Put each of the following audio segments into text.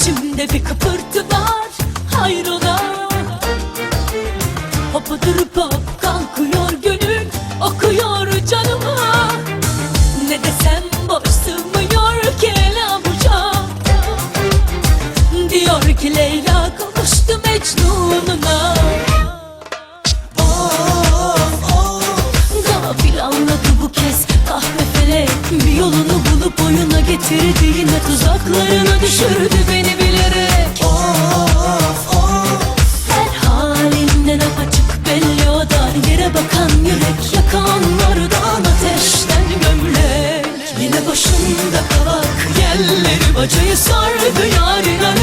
İçimde bir kıpırtı var hayrola? Hopa durup hop kalkıyor gönül okuyor canıma. Ne desem boş sığmıyor ki el avuca Diyor ki Leyla kavuştu Mecnun'una. Yolunu bulup oyuna getirdi Yine tuzaklarına düşürdü beni Bacayı sardı yarın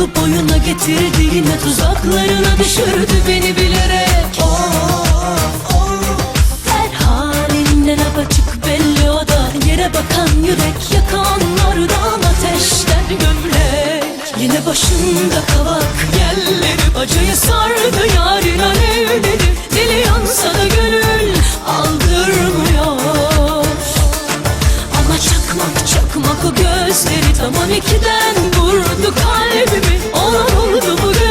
bulup oyuna getirdi Yine tuzaklarına düşürdü beni bilerek. Her halinden apaçık belli o da Yere bakan yürek yakanlardan ateşten gömlek. Yine başında kavak Yelleri gözleri tamam ikiden vurdu kalbimi. Ona vurdu bu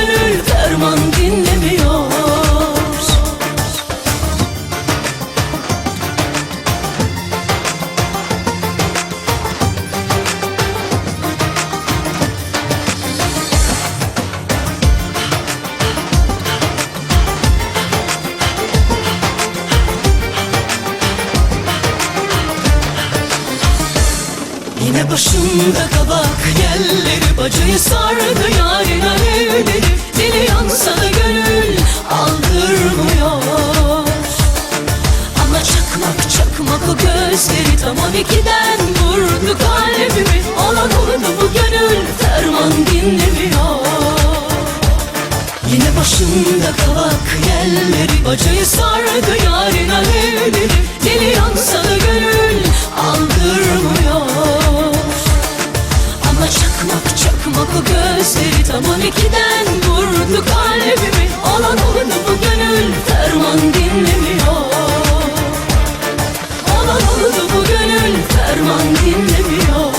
Yine başımda kabak Yelleri bacayı sardı yarın alevleri. Dili yansa da gönül aldırmıyor. Ama çakmak çakmak o gözleri. Tamam ikiden vurdu kalbimi. Olan oldu bu gönül ferman dinlemiyor. Yine başımda kavak Yelleri bacayı sardı yarın alevleri. Dili yansa da gönül aldırmıyor çakmak çakmak o gözleri Tamam ikiden vurdu kalbimi. Olan oldu bu gönül ferman dinlemiyor. Olan oldu bu gönül ferman dinlemiyor.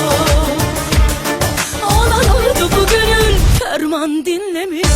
Olan oldu bu gönül ferman dinlemiyor